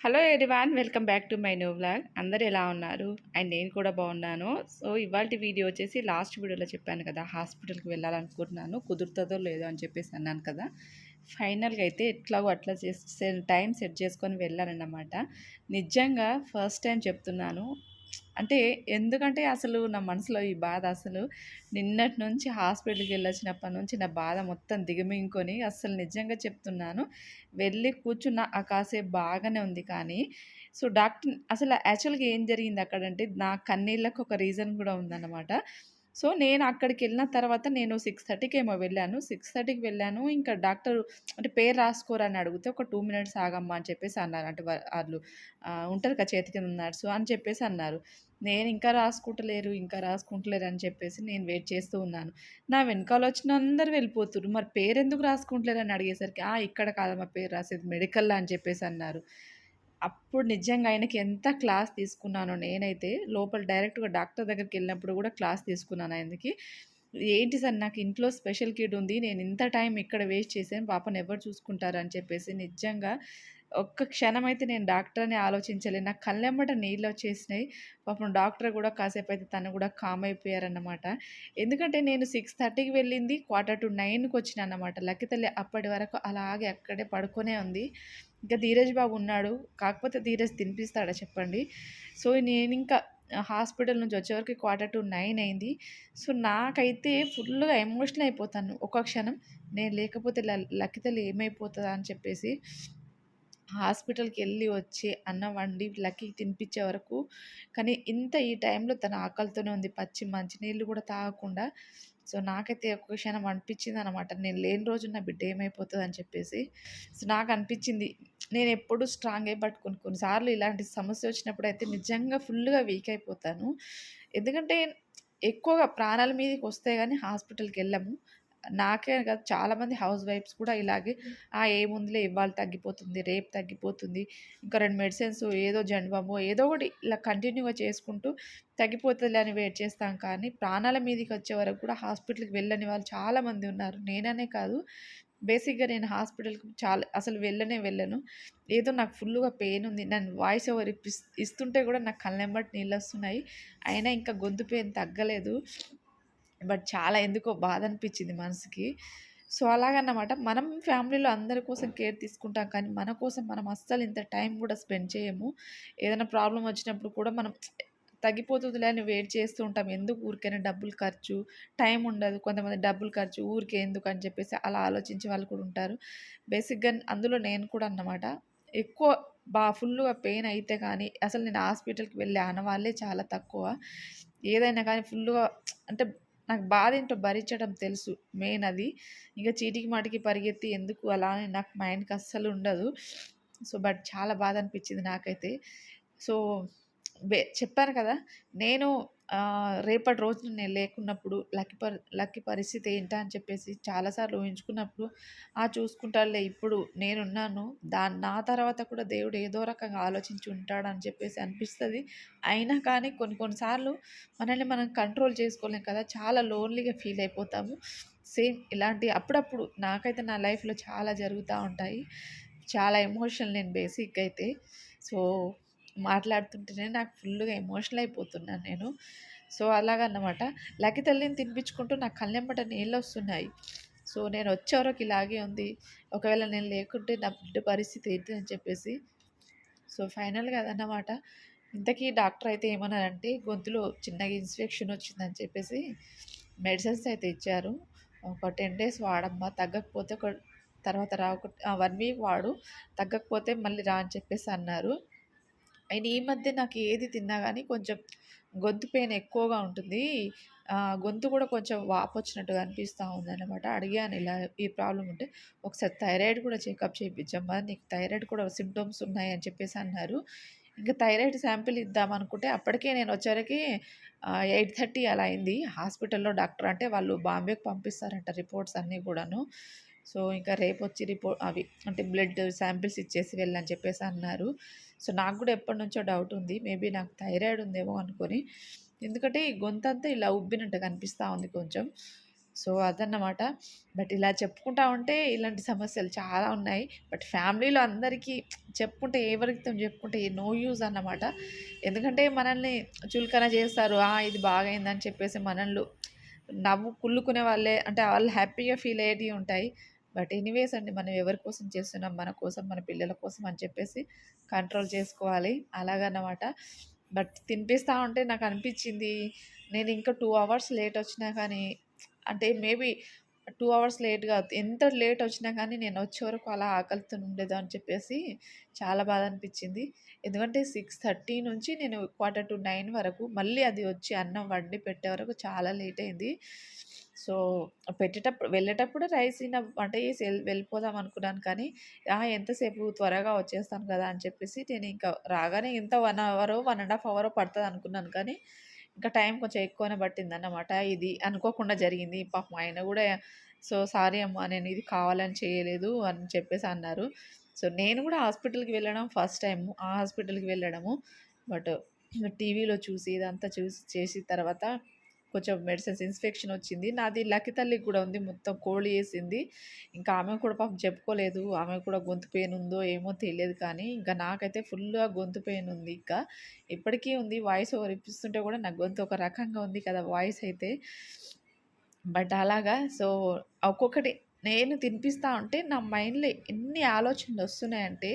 Hello everyone welcome back to my new blog అందరు ఎలా ఉన్నారు? అండ్ నేను కూడా బాగున్నాను. సో ఇవాళ వీడియో వచ్చేసి లాస్ట్ వీడియోలో చెప్పాను కదా హాస్పిటల్కి వెళ్ళాలనుకుంటున్నాను. కుదురుతుందో లేదో అని చెప్పేసి అన్నాను కదా. ఫైనల్గా అయితే ఎట్లాగో అట్లా చేసి టైం సెట్ చేసుకొని వెళ్ళానన్నమాట. నిజంగా ఫస్ట్ టైం చెప్తున్నాను. అంటే ఎందుకంటే అసలు నా మనసులో ఈ బాధ అసలు నిన్నటి నుంచి హాస్పిటల్కి వెళ్ళొచ్చినప్పటి నుంచి నా బాధ మొత్తం దిగమింగుకొని అసలు నిజంగా చెప్తున్నాను. వెళ్ళి కూర్చున్న ఆ కాసేపు బాగానే ఉంది కానీ సో డాక్టర్ అసలు యాక్చువల్గా ఏం జరిగింది అక్కడంటే నా కన్నీళ్ళకు ఒక రీజన్ కూడా ఉందన్నమాట. సో నేను అక్కడికి వెళ్ళిన తర్వాత నేను సిక్స్ థర్టీకి ఏమో వెళ్ళాను. సిక్స్ థర్టీకి వెళ్ళాను. ఇంకా డాక్టర్ అంటే పేరు రాసుకోరని అడిగితే ఒక టూ మినిట్స్ ఆగమ్మా అని చెప్పేసి అన్నారు. అంటే వాళ్ళు ఉంటారు కదా చేతి కింద నర్సు అని చెప్పేసి అన్నారు. నేను ఇంకా రాసుకుంటలేరు ఇంకా రాసుకుంటలేరు అని చెప్పేసి నేను వెయిట్ చేస్తూ ఉన్నాను. నా వెనకాల వచ్చిన అందరు వెళ్ళిపోతున్నారు మరి పేరు ఎందుకు రాసుకుంటలేరు అని అడిగేసరికి ఆ ఇక్కడ కాదమ్మా పేరు రాసేది మెడికల్ అని చెప్పేసి అన్నారు. అప్పుడు నిజంగా ఆయనకి ఎంత క్లాస్ తీసుకున్నానో నేనైతే లోపల డైరెక్ట్గా డాక్టర్ దగ్గరికి వెళ్ళినప్పుడు కూడా క్లాస్ తీసుకున్నాను ఆయనకి. ఏంటి సార్ నాకు ఇంట్లో స్పెషల్ కిడ్ ఉంది నేను ఇంత టైం ఇక్కడ వేస్ట్ చేశాను పాపను ఎవరు చూసుకుంటారు అని చెప్పేసి నిజంగా ఒక్క క్షణం అయితే నేను డాక్టర్ అని ఆలోచించలేదు. నాకు కళ్ళెమ్మట నీళ్ళు వచ్చేసినాయి. పాపం డాక్టర్ కూడా కాసేపు అయితే తను కూడా కామ్ అయిపోయారన్నమాట. ఎందుకంటే నేను సిక్స్ థర్టీకి వెళ్ళింది క్వార్టర్ టు నైన్కి వచ్చిన అన్నమాట. లక్కితల్లి అప్పటి వరకు అలాగే అక్కడే పడుకొనే ఉంది. ఇంకా ధీరజ్ బాబు ఉన్నాడు. కాకపోతే ధీరజ్ తినిపిస్తాడా చెప్పండి? సో నేను ఇంకా హాస్పిటల్ నుంచి వచ్చేవరకు క్వార్టర్ టు నైన్ అయింది. సో నాకైతే ఫుల్గా ఎమోషనల్ అయిపోతాను. ఒక క్షణం నేను లేకపోతే ల- లక్కితల్లి ఏమైపోతుందా అని చెప్పేసి. హాస్పిటల్కి వెళ్ళి వచ్చి అన్నం వండి లక్కీకి తినిపించే వరకు కానీ ఇంత ఈ టైంలో తన ఆకలితోనే ఉంది. పచ్చి మంచినీళ్ళు కూడా తాగకుండా. సో నాకైతే ఒక క్షణం అనిపించింది అనమాట నేను లేని రోజు నా బిడ్డ ఏమైపోతుంది అని చెప్పేసి. సో నాకు అనిపించింది. నేను ఎప్పుడు స్ట్రాంగ్ అయి పట్టుకుని కొన్నిసార్లు ఇలాంటి సమస్య వచ్చినప్పుడు అయితే నిజంగా ఫుల్గా వీక్ అయిపోతాను. ఎందుకంటే ఎక్కువగా ప్రాణాల మీదకి వస్తే కానీ హాస్పిటల్కి వెళ్ళము. నాకే కాదు చాలామంది హౌస్ వైఫ్స్ కూడా ఇలాగే ఆ ఏముందిలే ఇవాళ తగ్గిపోతుంది రేపు తగ్గిపోతుంది ఇంకా రెండు మెడిసిన్స్ ఏదో జండమో ఏదో ఒకటి ఇలా కంటిన్యూగా చేసుకుంటూ తగ్గిపోతుంది అని వెయిట్ చేస్తాం. కానీ ప్రాణాల మీదకి వచ్చే వరకు కూడా హాస్పిటల్కి వెళ్ళని వాళ్ళు చాలామంది ఉన్నారు. నేననే కాదు బేసిక్గా నేను హాస్పిటల్కి చాలా అసలు వెళ్ళనే వెళ్ళను. ఏదో నాకు ఫుల్గా పెయిన్ ఉంది. నన్ను వాయిస్ ఓవర్ ఇప్పిస్ ఇస్తుంటే కూడా నాకు కళ్ళెంబటి నీళ్ళు వస్తున్నాయి. అయినా ఇంకా గొంతు పెయిన్ తగ్గలేదు. బట్ చాలా ఎందుకో బాధ అనిపించింది మనసుకి. సో అలాగన్నమాట. మనం ఫ్యామిలీలో అందరి కోసం కేర్ తీసుకుంటాం కానీ మన కోసం మనం అస్సలు ఇంత టైం కూడా స్పెండ్ చేయము. ఏదైనా ప్రాబ్లం వచ్చినప్పుడు కూడా మనం తగ్గిపోతుందిలే అని వెయిట్ చేస్తూ ఉంటాం. ఎందుకు ఊరికైనా డబ్బులు ఖర్చు టైం ఉండదు కొంతమంది డబ్బులు ఖర్చు ఊరికే ఎందుకు అని చెప్పేసి అలా ఆలోచించే వాళ్ళు కూడా ఉంటారు. బేసిక్గా అందులో నేను కూడా అన్నమాట. ఎక్కువ బా ఫుల్గా పెయిన్ అయితే కానీ అసలు నేను హాస్పిటల్కి వెళ్ళే ఆనవాళ్ళే చాలా తక్కువ. ఏదైనా కానీ ఫుల్గా అంటే నాకు బాధ ఏంటో భరించడం తెలుసు. మెయిన్ అది. ఇంకా చీటికి మాటికి పరిగెత్తి ఎందుకు అలా అని నాకు మైండ్కి అస్సలు ఉండదు. సో బట్ చాలా బాధ అనిపించింది నాకైతే. సో చెప్పాను కదా నేను రేపటి రోజున నేను లేకున్నప్పుడు లక్కీ పరి లక్కీ పరిస్థితి ఏంటా అని చెప్పేసి చాలాసార్లు ఊహించుకున్నప్పుడు ఆ చూసుకుంటారులే ఇప్పుడు నేనున్నాను దా నా తర్వాత కూడా దేవుడు ఏదో రకంగా ఆలోచించి ఉంటాడని చెప్పేసి అనిపిస్తుంది. అయినా కానీ కొన్ని కొన్నిసార్లు మనల్ని మనం కంట్రోల్ చేసుకోలేం కదా చాలా లోన్లీగా ఫీల్ అయిపోతాము. సేమ్ ఇలాంటి అప్పుడప్పుడు నాకైతే నా లైఫ్లో చాలా జరుగుతూ ఉంటాయి. చాలా ఎమోషనల్ నేను బేసిక్ అయితే. సో మాట్లాడుతుంటేనే నాకు ఫుల్గా ఎమోషనల్ అయిపోతున్నాను నేను. సో అలాగన్నమాట. లకి తల్లిని తినిపించుకుంటూ నాకు కళ్ళెంబట నీళ్ళు వస్తున్నాయి. సో నేను వచ్చేవరకు ఇలాగే ఉంది. ఒకవేళ నేను లేకుంటే నా బిడ్డ పరిస్థితి ఏంటి అని చెప్పేసి. సో ఫైనల్గా అదన్నమాట. ఇంతకీ డాక్టర్ అయితే ఏమన్నారంటే గొంతులో చిన్నగా ఇన్ఫెక్షన్ వచ్చిందని చెప్పేసి మెడిసిన్స్ అయితే ఇచ్చారు. ఒక టెన్ డేస్ వాడమ్మా తగ్గకపోతే ఒక తర్వాత రా వన్ వీక్ వాడు తగ్గకపోతే మళ్ళీ రా అని చెప్పేసి అన్నారు. అండ్ ఈ మధ్య నాకు ఏది తిన్నా కానీ కొంచెం గొంతు పెయిన్ ఎక్కువగా ఉంటుంది. గొంతు కూడా కొంచెం వాపు వచ్చినట్టుగా అనిపిస్తూ ఉందన్నమాట. అడిగాను ఇలా ఈ ప్రాబ్లం ఉంటే ఒకసారి థైరాయిడ్ కూడా చెకప్ చేయించమ్మా నీకు థైరాయిడ్ కూడా సిమ్టమ్స్ ఉన్నాయి అని చెప్పేసి అన్నారు. ఇంకా థైరాయిడ్ శాంపిల్ ఇద్దాం అనుకుంటే అప్పటికే నేను వచ్చేసరికి ఎయిట్ థర్టీ అలా అయింది. హాస్పిటల్లో డాక్టర్ అంటే వాళ్ళు బాంబేకి పంపిస్తారంట రిపోర్ట్స్ అన్నీ కూడాను. సో ఇంకా రేపు వచ్చి రిపోర్ట్ అవి అంటే బ్లడ్ శాంపిల్స్ ఇచ్చేసి వెళ్ళని చెప్పేసి అన్నారు. సో నాకు కూడా ఎప్పటి నుంచో డౌట్ ఉంది. మేబీ నాకు థైరాయిడ్ ఉందేమో అనుకొని. ఎందుకంటే ఈ గొంతు అంతా ఇలా ఉబ్బినట్టు కనిపిస్తూ ఉంది కొంచెం. సో అదన్నమాట. బట్ ఇలా చెప్పుకుంటా ఉంటే ఇలాంటి సమస్యలు చాలా ఉన్నాయి. బట్ ఫ్యామిలీలో అందరికీ చెప్పుకుంటే ఎవరితో చెప్పుకుంటే నో యూజ్ అన్నమాట. ఎందుకంటే మనల్ని చులకన చేస్తారు. "ఆ, ఇది బాగైందని చెప్పేసి మనల్ని నవ్వు కుళ్ళుకునే వాళ్ళే అంటే వాళ్ళు హ్యాపీగా ఫీల్ అయ్యేటివి ఉంటాయి. బట్ ఎనీవేస్ అండి మనం ఎవరి కోసం చేస్తున్నాం? మన కోసం మన పిల్లల కోసం అని చెప్పేసి కంట్రోల్ చేసుకోవాలి. అలాగన్నమాట. బట్ తినిపిస్తూ ఉంటే నాకు అనిపించింది నేను ఇంకా టూ అవర్స్ లేట్ వచ్చినా కానీ అంటే మేబీ టూ అవర్స్ లేట్గా ఎంత లేట్ వచ్చినా కానీ నేను వచ్చే వరకు అలా ఆకలితో ఉండేదో అని చెప్పేసి చాలా బాధ అనిపించింది. ఎందుకంటే సిక్స్ థర్టీ నుంచి నేను క్వార్టర్ టు నైన్ వరకు మళ్ళీ అది వచ్చి అన్నం వండి పెట్టే వరకు చాలా లేట్ అయింది. సో పెట్టేటప్పుడు వెళ్ళేటప్పుడు రైస్ తిన్న వంట చేసి వెళ్ళిపోదాం అనుకున్నాను కానీ ఎంతసేపు త్వరగా వచ్చేస్తాను కదా అని చెప్పేసి నేను ఇంకా రాగానే ఇంత one hour one and half hour పడుతుంది అనుకున్నాను కానీ ఇంకా టైం కొంచెం ఎక్కువనే పట్టిందన్నమాట. ఇది అనుకోకుండా జరిగింది. మా ఆయన కూడా సో సారీ అమ్మా నేను ఇది కావాలని చేయలేదు అని చెప్పేసి అన్నారు. సో నేను కూడా హాస్పిటల్కి వెళ్ళడం ఫస్ట్ టైం ఆ హాస్పిటల్కి వెళ్ళడము. బట్ టీవీలో చూసి ఇదంతా చూసి చేసిన తర్వాత కొంచెం మెడిసిన్స్ ఇన్ఫెక్షన్ వచ్చింది. నాది లక్కి తల్లికి కూడా ఉంది. మొత్తం కోళ్ళు వేసింది ఇంకా ఆమె కూడా పాపం చెప్పుకోలేదు. ఆమె కూడా గొంతు పెయిన్ ఉందో ఏమో తెలియదు కానీ ఇంకా నాకైతే ఫుల్గా గొంతు పెయిన్ ఉంది. ఇంకా ఇప్పటికీ ఉంది. వాయిస్ ఓవర్ ఇప్పిస్తుంటే కూడా నా గొంతు ఒక రకంగా ఉంది కదా వాయిస్ అయితే. బట్ అలాగా సో ఒక్కొక్కటి నేను తినిపిస్తా ఉంటే నా మైండ్లో ఎన్ని ఆలోచనలు వస్తున్నాయంటే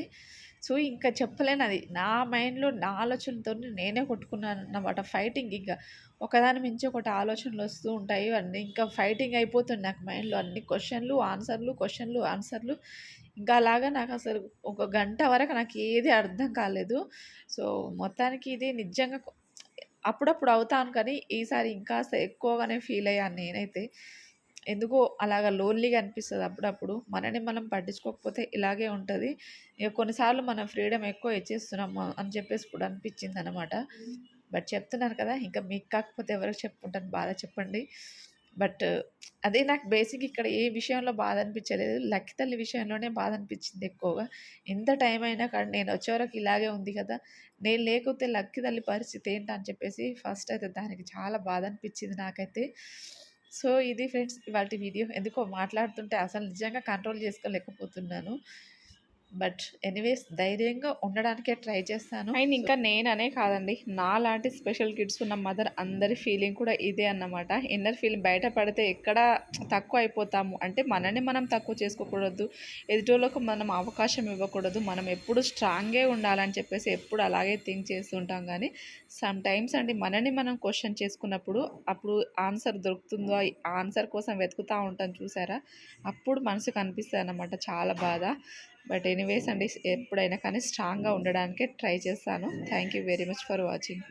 సో ఇంకా చెప్పలేను అది. నా మైండ్లో నా ఆలోచనతో నేనే కొట్టుకున్నాను అన్నమాట. ఫైటింగ్ ఇంకా ఒకదాని మించి ఒకటి ఆలోచనలు వస్తూ ఉంటాయి. అన్నీ ఇంకా ఫైటింగ్ అయిపోతుంది నాకు మైండ్లో. అన్ని క్వశ్చన్లు ఆన్సర్లు క్వశ్చన్లు ఆన్సర్లు. ఇంకా అలాగా నాకు అసలు ఒక గంట వరకు నాకు ఏది అర్థం కాలేదు. సో మొత్తానికి ఇది నిజంగా అప్పుడప్పుడు అవుతాను కానీ ఈసారి ఇంకాస్త ఎక్కువగానే ఫీల్ అయ్యాను నేనైతే. ఎందుకో అలాగా లోన్లీగా అనిపిస్తుంది అప్పుడప్పుడు. మనని మనం పట్టించుకోకపోతే ఇలాగే ఉంటుంది. ఇక కొన్నిసార్లు మనం ఫ్రీడమ్ ఎక్కువ ఇచ్చేస్తున్నాము అని చెప్పేసి కూడా అనిపించింది అనమాట బట్ చెప్తున్నాను కదా ఇంకా మీకు కాకపోతే ఎవరికి చెప్పుకుంటాను బాధ చెప్పండి. బట్ అదే నాకు బేసిక్ ఇక్కడ ఏ విషయంలో బాధ అనిపించలేదు. లక్కి తల్లి విషయంలోనే బాధ అనిపించింది ఎక్కువగా. ఎంత టైం అయినా కానీ నేను వచ్చేవరకు ఇలాగే ఉంది కదా నేను లేకపోతే లక్కి తల్లి పరిస్థితి ఏంటని చెప్పేసి ఫస్ట్ అయితే దానికి చాలా బాధ అనిపించింది నాకైతే. సో ఇది ఫ్రెండ్స్ ఇవాళ వీడియో. ఎందుకో మాట్లాడుతుంటే అసలు నిజంగా కంట్రోల్ చేసుకోలేకపోతున్నాను. బట్ ఎనీవేస్ ధైర్యంగా ఉండడానికే ట్రై చేస్తాను. అండ్ ఇంకా నేననే కాదండి నా లాంటి స్పెషల్ కిడ్స్ ఉన్న మదర్ అందరి ఫీలింగ్ కూడా ఇదే అన్నమాట. ఇన్నర్ ఫీలింగ్ బయట పడితే ఎక్కడ తక్కువ అయిపోతాము. అంటే మనని మనం తక్కువ చేసుకోకూడదు. ఎదుటోళ్ళకు మనం అవకాశం ఇవ్వకూడదు. మనం ఎప్పుడు స్ట్రాంగే ఉండాలని చెప్పేసి ఎప్పుడు అలాగే థింక్ చేస్తుంటాం కానీ సమ్ టైమ్స్ అండి మనని మనం క్వశ్చన్ చేసుకున్నప్పుడు అప్పుడు ఆన్సర్ దొరుకుతుందో ఆన్సర్ కోసం వెతుకుతూ ఉంటాం చూసారా? అప్పుడు మనసుకు అనిపిస్తుంది అన్నమాట చాలా బాధ. బట్ ఎనీవేస్ అండి ఎప్పుడైనా కానీ స్ట్రాంగ్గా ఉండడానికే ట్రై చేస్తాను. Thank you very much for watching